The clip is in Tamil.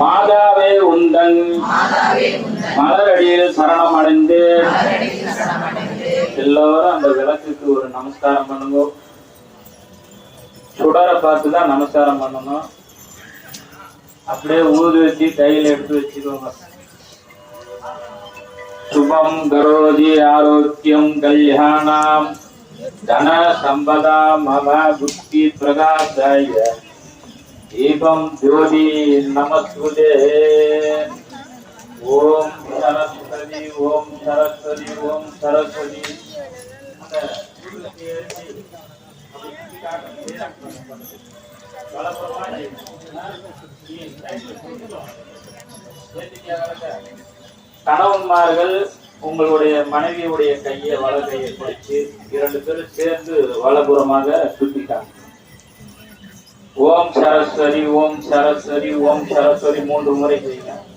மாதாவே உந்தன். மலரடியில் சரணம் அடைந்து எல்லோரும் அந்த விளக்குக்கு ஒரு நமஸ்காரம் பண்ணுங்க. சுடரை பார்த்து தான் நமஸ்காரம் பண்ணணும். அப்படியே ஊது வச்சு கையில் எடுத்து வச்சுக்கோங்க. சுபம் கரோதி ஆரோக்கியம் கல்யாணம். தன சம்பதா மம புத்தி பிரகாசாய. தீபம் ஜோதி நமஸ்துதே ஓம் சரஸ்வதி ஓம் சரஸ்வதி ஓம் சரஸ்வதி கணவன்மார்கள் உங்களுடைய மனைவியுடைய கையை வலகையை பிடிச்சு இரண்டு பேரும் சேர்ந்து வலபுறமாக சுத்திட்டாங்க. ஓம் சரஸ்வதி ஓம் சரஸ்வதி ஓம் சரஸ்வதி மூன்று முறை செய்யுங்க